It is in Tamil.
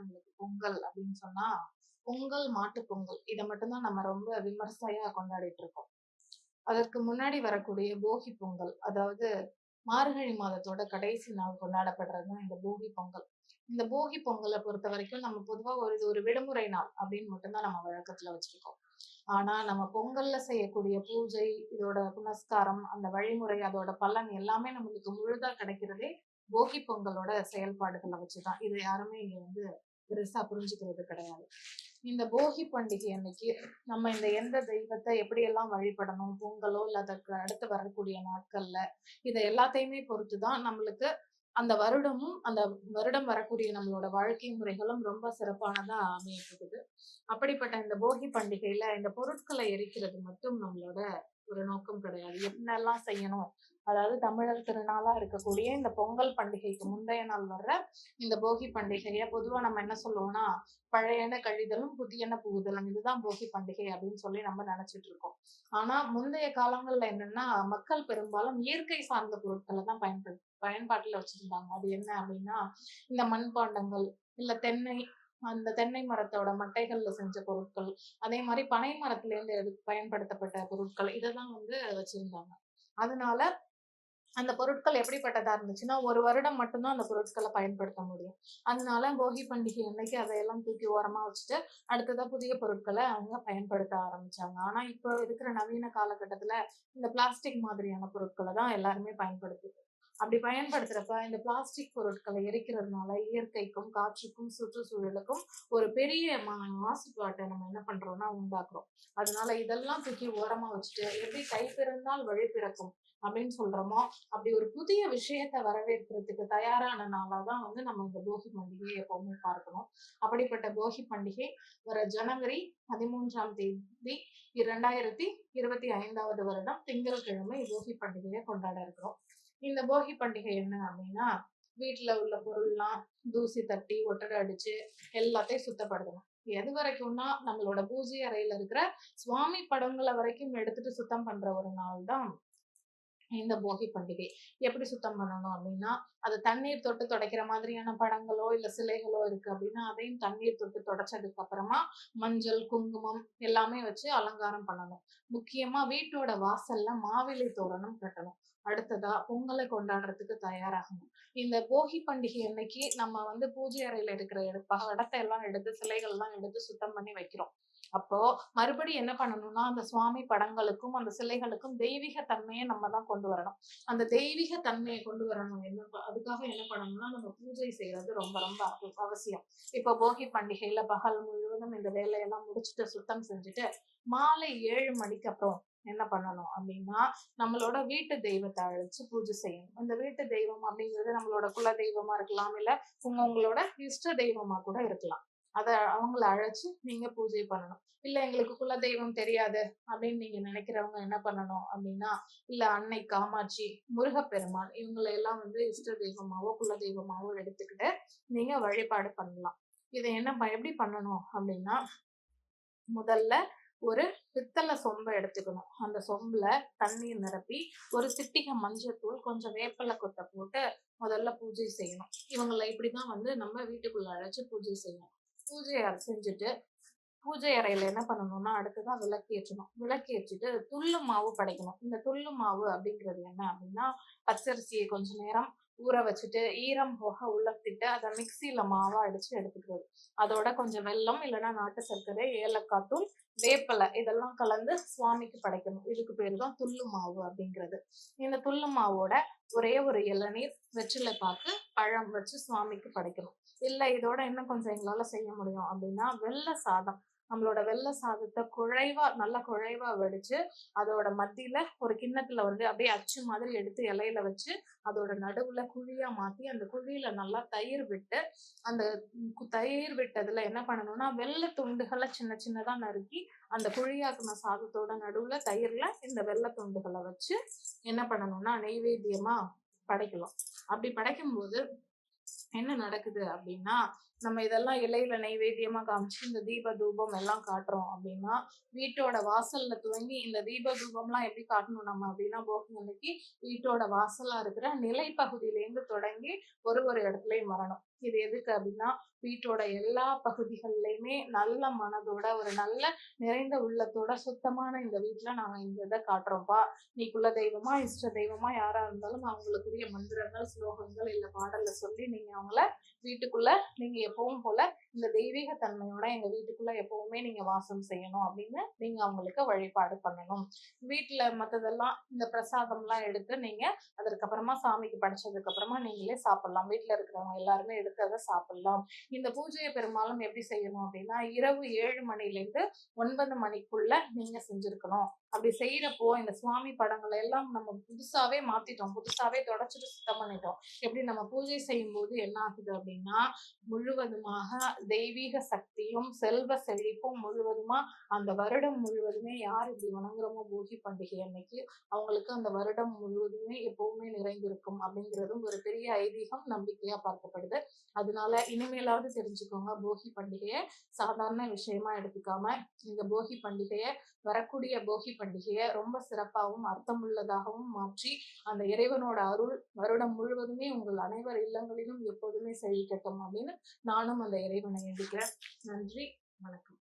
நம்மளுக்கு பொங்கல் அப்படின்னு சொன்னா பொங்கல் மாட்டு பொங்கல். இதை மட்டும்தான் நம்ம ரொம்ப விமர்சையா கொண்டாடிட்டு இருக்கோம் அதற்கு முன்னாடி வரக்கூடிய போகி பொங்கல் அதாவது மார்கழி மாதத்தோட கடைசி நாள் கொண்டாடப்படுறது தான் இந்த போகி பொங்கல். இந்த போகி பொங்கலை பொறுத்த வரைக்கும் நம்ம பொதுவா ஒரு இது ஒரு விடுமுறை நாள் அப்படின்னு மட்டும்தான் நம்ம வழக்கத்துல வச்சிருக்கோம். ஆனா நம்ம பொங்கல்ல செய்யக்கூடிய பூஜை இதோட புனஸ்காரம் அந்த வழிமுறை அதோட பலன் எல்லாமே நம்மளுக்கு முழுதா கிடைக்கிறதே போகி பொங்கலோட செயல்பாடுகளை வச்சுதான். இது யாருமே இங்க வந்து பெருசா புரிஞ்சுக்கிறது கிடையாது. இந்த போகி பண்டிகை அன்னைக்கு நம்ம இந்த எந்த தெய்வத்தை எப்படியெல்லாம் வழிபடணும் பொங்கலோ இல்லை அதற்கு அடுத்து வரக்கூடிய நாட்கள்ல இதை எல்லாத்தையுமே பொறுத்துதான் நம்மளுக்கு அந்த வருடமும் அந்த வருடம் வரக்கூடிய நம்மளோட வாழ்க்கை முறைகளும் ரொம்ப சிறப்பானதா அமையப்படுது அப்படிப்பட்ட இந்த போகி பண்டிகையில இந்த பொருட்களை எரிக்கிறது மட்டும் நம்மளோட ஒரு நோக்கம் கிடையாது. என்னெல்லாம் செய்யணும்? அதாவது தமிழர் திருநாளா இருக்கக்கூடிய இந்த பொங்கல் பண்டிகைக்கு முந்தைய நாள் வர்ற இந்த போகி பண்டிகைய பொதுவா நம்ம என்ன சொல்லுவோம்னா பழையன கழிதலும் புதியன புகுதலும் இதுதான் போகி பண்டிகை அப்படின்னு சொல்லி நம்ம நினைச்சிட்டு இருக்கோம். ஆனா முந்தைய காலங்கள்ல என்னன்னா மக்கள் பெரும்பாலும் இயற்கை சார்ந்த பொருட்களை தான் பயன்படு பயன்பாட்டுல வச்சிருந்தாங்க. அது என்ன அப்படின்னா இந்த மண்பாண்டங்கள் இல்ல தென்னை அந்த தென்னை மரத்தோட மட்டைகள்ல செஞ்ச பொருட்கள் அதே மாதிரி பனை மரத்துல இருந்து எடு பயன்படுத்தப்பட்ட பொருட்கள் இதெல்லாம் வந்து வச்சிருந்தாங்க. அதனால அந்த பொருட்கள் எப்படிப்பட்டதா இருந்துச்சுன்னா ஒரு வருடம் மட்டும்தான் அந்த பொருட்களை பயன்படுத்த முடியும். அதனால போகி பண்டிகை அன்னைக்கு அதையெல்லாம் தூக்கி ஓரமா வச்சுட்டு அடுத்ததா புதிய பொருட்களை அவங்க பயன்படுத்த ஆரம்பிச்சாங்க. ஆனா இப்போ இருக்கிற நவீன காலகட்டத்துல இந்த பிளாஸ்டிக் மாதிரியான பொருட்களை தான் எல்லாருமே பயன்படுத்துது அப்படி பயன்படுத்துறப்ப இந்த பிளாஸ்டிக் பொருட்களை எரிக்கிறதுனால இயற்கைக்கும் காற்றுக்கும் சுற்றுச்சூழலுக்கும் ஒரு பெரிய மா மாசுபாட்டை நம்ம என்ன பண்றோம்னா உண்டாக்குறோம். அதனால இதெல்லாம் தூக்கி ஓரமா வச்சுட்டு எப்படி கை பிறந்தால் வழி பிறக்கும் அப்படின்னு சொல்றோமோ அப்படி ஒரு புதிய விஷயத்த வரவேற்கிறதுக்கு தயாரான நாளாதான் வந்து நம்ம இந்த போகி பண்டிகையை எப்பவுமே பார்க்கணும். அப்படிப்பட்ட போகி பண்டிகை வர ஜனவரி பதிமூன்றாம் தேதி இரண்டாயிரத்தி இருபத்தி ஐந்தாவது வருடம் திங்கட்கிழமை போகி பண்டிகையை கொண்டாட இருக்கிறோம். இந்த போகி பண்டிகை என்ன அப்படின்னா வீட்டில் உள்ள பொருள்லாம் தூசி தட்டி ஒட்டடை அடிச்சு எல்லாத்தையும் சுத்தப்படுத்தணும். எது வரைக்கும்னா நம்மளோட பூஜை அறையில இருக்கிற சுவாமி படங்களை வரைக்கும் எடுத்துட்டு சுத்தம் பண்ற ஒரு நாள் தான் இந்த போகி பண்டிகை. எப்படி சுத்தம் பண்ணணும் அப்படின்னா அது தண்ணீர் தொட்டு துடைக்கிற மாதிரியான படங்களோ இல்ல சிலைகளோ இருக்கு அப்படின்னா அதையும் தண்ணீர் தொட்டு துடைச்சதுக்கு அப்புறமா மஞ்சள் குங்குமம் எல்லாமே வச்சு அலங்காரம் பண்ணணும். முக்கியமா வீட்டோட வாசல்ல மாவிலை தோரணம் கட்டணும். அடுத்ததா பொங்கலை கொண்டாடுறதுக்கு தயாராகணும். இந்த போகி பண்டிகை அன்னைக்கு நம்ம வந்து பூஜை அறையில இருக்கிற எடு- இடத்தை எல்லாம் எடுத்து சிலைகள் எல்லாம் எடுத்து சுத்தம் பண்ணி வைக்கிறோம். அப்போ மறுபடியும் என்ன பண்ணணும்னா அந்த சுவாமி படங்களுக்கும் அந்த சிலைகளுக்கும் தெய்வீக தன்மையை நம்ம தான் கொண்டு வரணும். அந்த தெய்வீக தன்மையை கொண்டு வரணும். என்ன அதுக்காக என்ன பண்ணணும்னா நம்ம பூஜை செய்யறது ரொம்ப ரொம்ப அவசியம். இப்போ போகி பண்டிகையில பகல் முழுவதும் இந்த வேலையெல்லாம் முடிச்சுட்டு சுத்தம் செஞ்சுட்டு மாலை ஏழு மணிக்கு அப்புறம் என்ன பண்ணணும் அப்படின்னா நம்மளோட வீட்டு தெய்வத்தை அழைச்சு பூஜை செய்யணும். இந்த வீட்டு தெய்வம் அப்படிங்கிறது நம்மளோட குல தெய்வமா இருக்கலாம் இல்ல உங்க உங்களோட இஷ்ட தெய்வமா கூட இருக்கலாம். அதை அவங்கள அழைச்சி நீங்க பூஜை பண்ணணும். இல்ல எங்களுக்கு குல தெய்வம் தெரியாது அப்படின்னு நீங்க நினைக்கிறவங்க என்ன பண்ணணும் அப்படின்னா இல்ல அன்னை காமாட்சி முருகப்பெருமான் இவங்களை எல்லாம் வந்து இஷ்ட தெய்வமாவோ குல தெய்வமாவோ எடுத்துக்கிட்டு நீங்க வழிபாடு பண்ணலாம். இதை என்ன ப- எப்படி பண்ணணும் அப்படின்னா முதல்ல ஒரு பித்தளை சொம்பை எடுத்துக்கணும். அந்த சொம்புல தண்ணீர் நிரப்பி ஒரு சிட்டிகை மஞ்சத்தூள் கொஞ்சம் வேப்பிலை கொத்தை போட்டு முதல்ல பூஜை செய்யணும். இவங்களை இப்படிதான் வந்து நம்ம வீட்டுக்குள்ள அழைச்சி பூஜை செய்யணும். பூஜை அறை செஞ்சுட்டு பூஜை அறையில என்ன பண்ணணும்னா அடுத்ததான் விளக்கேற்றணும் விளக்கேற்றிட்டு துள்ளு மாவு படைக்கணும். இந்த துள்ளு மாவு அப்படிங்கிறது என்ன அப்படின்னா பச்சரிசியை கொஞ்ச நேரம் ஊற வச்சுட்டு ஈரம் போக உலர்த்திட்டு அதை மிக்சியில மாவா அடிச்சு எடுத்துக்கிறது. அதோட கொஞ்சம் வெல்லம் இல்லைன்னா நாட்டு சர்க்கரை ஏலக்காய் தூள் வேப்பிலை இதெல்லாம் கலந்து சுவாமிக்கு படைக்கணும். இதுக்கு பேர் தான் துள்ளு மாவு அப்படிங்கிறது. இந்த துள்ளு மாவோட ஒரே ஒரு இளநீர் வெற்றிலை பாக்கு பழம் வச்சு சுவாமிக்கு படைக்கணும். இல்ல இதோட இன்னும் கொஞ்சம் எங்களால செய்ய முடியும். அப்படின்னா வெள்ளை சாதம். நம்மளோட வெள்ளை சாதத்தை குழைவா நல்லா குழைவா வடிச்சு அதோட மத்தியில ஒரு கிண்ணத்துல வந்து அப்படியே அச்சு மாதிரி எடுத்து இலையில வச்சு அதோட நடுவுல குழியா மாத்தி அந்த குழியில நல்லா தயிர் விட்டு அந்த தயிர் விட்டதுல என்ன பண்ணணும்னா வெள்ளை துண்டுகளை சின்ன சின்னதா நறுக்கி அந்த குழியாக்குன சாதத்தோட நடுவுல தயிர்ல இந்த வெள்ளை துண்டுகளை வச்சு என்ன பண்ணணும்னா நெய்வேத்தியமா படைக்கலாம். அப்படி படைக்கும்போது என்ன நடக்குது அப்படின்னா நம்ம இதெல்லாம் இலையில நைவேத்தியமா காமிச்சு இந்த தீப தூபம் எல்லாம் காட்டுறோம் அப்படின்னா வீட்டோட வாசல்ல துவங்கி இந்த தீப தூபம்லாம் எப்படி காட்டணும் நம்ம அப்படின்னா போகும் அன்னைக்கு வீட்டோட வாசலா இருக்கிற நிலை பகுதியிலேருந்து தொடங்கி ஒரு ஒரு இடத்துலயும் வரணும். இது எதுக்கு அப்படின்னா வீட்டோட எல்லா பகுதிகள்லையுமே நல்ல மனதோட ஒரு நல்ல நிறைந்த உள்ளத்தோட சுத்தமான இந்த வீட்டுல நாங்க இந்த இதை காட்டுறோம்ப்பா நீ குல தெய்வமா இஷ்ட தெய்வமா யாரா இருந்தாலும் அவங்களுக்குரிய மந்திரங்கள் ஸ்லோகங்கள் இல்ல பாடல்ல சொல்லி நீங்க இருக்கிறவங்கள வீட்டுக்குள்ள நீங்க எப்பவும் போல இந்த தெய்வீக தன்மையோட எங்க வீட்டுக்குள்ள எப்பவுமே நீங்க வாசம் செய்யணும் அப்படின்னு நீங்க அவங்களுக்கு வழிபாடு பண்ணணும். வீட்டுல மத்ததெல்லாம் இந்த பிரசாதம்லாம் எடுத்து நீங்க அதற்கப்புறமா சாமிக்கு படைச்சதுக்கு அப்புறமா நீங்களே சாப்பிடலாம். வீட்டுல இருக்கிறவங்க எல்லாருமே எடுத்து அதை சாப்பிடலாம். இந்த பூஜையை பெரும்பாலும் எப்படி செய்யணும் அப்படின்னா இரவு ஏழு மணிலேருந்து ஒன்பது மணிக்குள்ள நீங்க செஞ்சிருக்கணும். அப்படி செய்யறப்போ இந்த சுவாமி படங்களை எல்லாம் நம்ம புதுசாவே மாத்திட்டோம். புதுசாவே தொடச்சிட்டு சுத்தம் பண்ணிட்டோம். எப்படி நம்ம பூஜை செய்யும் போது என்ன ஆகுது அப்படின்னா முழுவதுமாக தெய்வீக சக்தியும் செல்வ செழிப்பும் முழுவதுமா அந்த வருடம் முழுவதுமே யார் இப்படி வணங்குறோமோ போகி பண்டிகை அன்னைக்கு அவங்களுக்கு அந்த வருடம் முழுவதுமே எப்பவுமே நிறைந்திருக்கும் அப்படிங்கிறதும் ஒரு பெரிய ஐதீகம் நம்பிக்கையா பார்க்கப்படுது. அதனால இனிமேலாவது தெரிஞ்சுக்கோங்க போகி பண்டிகையை சாதாரண விஷயமா எடுத்துக்காம இந்த போகி பண்டிகையை வரக்கூடிய போகி பண்டிகையை ரொம்ப சிறப்பாகவும் அர்த்தமுள்ளதாகவும் மாற்றி அந்த இறைவனோட அருள் வருடம் முழுவதுமே உங்கள் அனைவர் இல்லங்களிலும் எப்போதுமே செழிக்கட்டும் அப்படின்னு நானும் அந்த இறைவன் வேண்டிக்கிறேன் நன்றி வணக்கம்